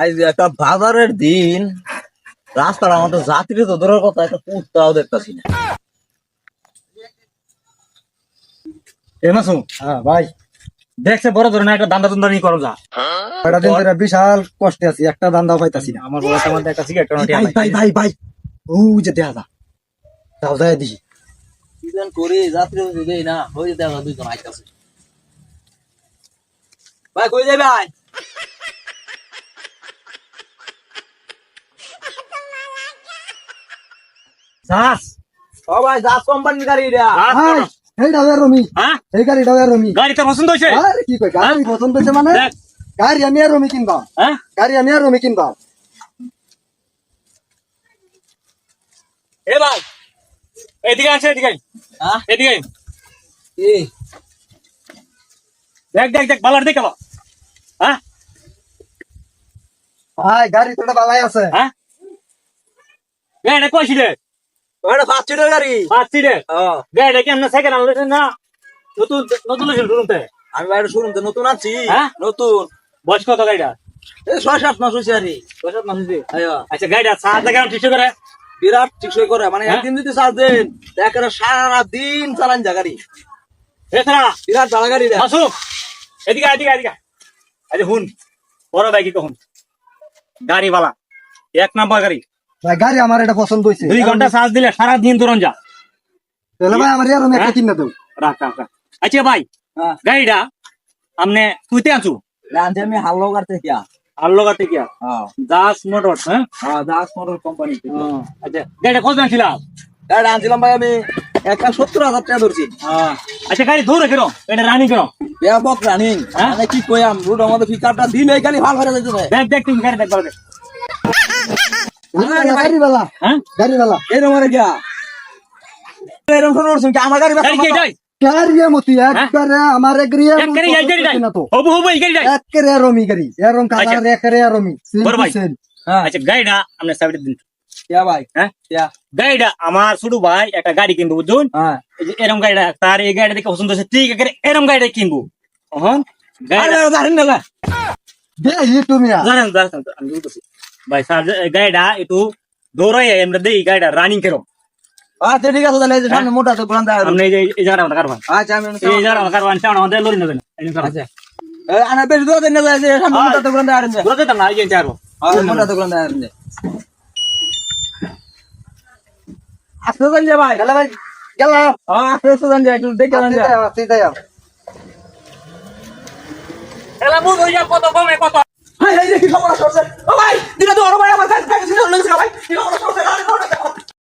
আজ একটা বাজারের দিন। রাস্তার আমাদের যাত্রী তো দূরের কথা একটা কুত্তাও দেখতেছি না। এ মাসু হ্যাঁ ভাই। দেখছে বড় ধরনের একটা দান্দা দান্দা নিয়ে করো যা। কয়টা দিন ধরে বিশাল কষ্টে আছি একটা দান্দাও পাইতাছি না। আমার বড় মধ্যে একটা সিগারেট ভাই ভাই ভাই ভাই। ও যে দেখা যা। যাও যাই দিই সিজন করি যাত্রী দেই না ওই দেখা দুইজন আইতাছে। ভাই কই যাবে ভাই? যাস। ও ভাই জাস কোম্পানির গাড়ি এটা ভাই এই ডাবে রমি। হ্যাঁ? এই গাড়ি ডাবে রমি। গাড়ি পছন্দ হয়েছে? আরে কি কই গাড়ি পছন্দ হইছে মানে? দেখ। গাড়ি আমি আর রমি কিনবা। হ্যাঁ? গাড়ি আমি আর রমি কিনবা। এ ভাই এদিকে আছে এদিকে হ্যাঁ? এদিকে আয়। দেখ দেখ দেখ বালার দেখে হ্যাঁ? ভাই গাড়ি তোটা বালাই আছে। হ্যাঁ? গাড়িটা সিটে ওটা পাঁচ সিটের গাড়ি। পাঁচ গাড়িটা কি সেকেন্ড না? নতুন নতুন আমি বাইরে নতুন আছি হ্যাঁ? নতুন। বয়স কত গাড়িটা এই ছয় সাত মাস হয়েছে আরে ছয় সাত মাস হয়েছে। আচ্ছা গাড়িটা সাত জায়গা ঠিক করে। বিরাট টিকসই করে মানে হ্যাঁ? একদিন যদি চার্জ দেন একেবারে সারা দিন চালান যা গাড়ি। বিরাট ভাড়া গাড়ি এদিকে এদিকে এদিকে আরে হুন। বড় ভাই কি কখন গাড়ি বালা এক নাম্বার গাড়ি। ভাই গাড়ি আমার এটা পছন্দ হইছে। দুই ঘণ্টা চার্জ দিলে সারা দিন তোরন যা। তাহলে ভাই আমার একটা হ্যাঁ? কিনে দেও। রাখ রাখ রাখ। আচ্ছা ভাই হ্যাঁ। গাড়িটা আমনে তুইতে আনছু? আনছি আমি হাল্লো কার থেকে। আর লগাতে কি হ্যাঁ। দাস মোটর হ্যাঁ? হ্যাঁ দাস মোটর কোম্পানি আচ্ছা গাড়িটা কত আনছিল? গাড়ি আনছিলাম ভাই আমি এক লাখ সত্তর হাজার টাকা ধরছি। আচ্ছা গাড়ি ধরে কেন? এটা রানি কেন? ব্যাপক রানিং হ্যাঁ? মানে কি কইয়াম রুট আমাদের পিকআপটা দিলে খালি ভালো হয়ে যাইতেছে। দেখ দেখ তুমি গাড়ি দেখ ভালো গাড়ি বালা। হ্যাঁ? গাড়ি বালা। এরকম আরে গিয়া। এরকম শুনে উঠছেন কি আমার গাড়ি গাড়ি কে যাই গাড়ি মতি একবারে আমার এগ্রিয়া এক গাড়ি গাড়ি না তো। হবু হবু গাড়ি যাই একরে রমি গাড়ি এরম কালার একরে রমি। বড় ভাই। হ্যাঁ। আচ্ছা গাড়িটা আপনি সাইডে দিন। ইয়া ভাই হ্যাঁ? ইয়া। গাড়িটা আমার ছোট ভাই একটা গাড়ি কিনবো বুঝুন? হ্যাঁ। গাড়িটা তার এই গাড়িটা দেখে পছন্দ হচ্ছে ঠিক আছে এরম গাড়িটা কিনবো। জানেন না দে ই তুমি জানেন জানেন আমি ভাই গাড়িটা একটু দৌড়াই আমরা দেই গাড়িটা রানিং কেরম। আচ্ছা ঠিক আছে তাহলে সামনে মোটা তো আর আপনি এই জায়গাটা আমাদের কারবান। আচ্ছা আমি এই জায়গাটা কারবান চাও আমাদের লরি নেবেন আচ্ছা। আনা বেশি দূর দেন না সামনে মোটা তো ব্রান্ড আর না পুরো না এই যে মোটা তো ব্রান্ড আর আস্তে চল ভাই গেলে ভাই গেল। আস্তে আস্তে যান একটু দেখে যান যা যাও। এলা মুখ হইয়া কত কমে কত?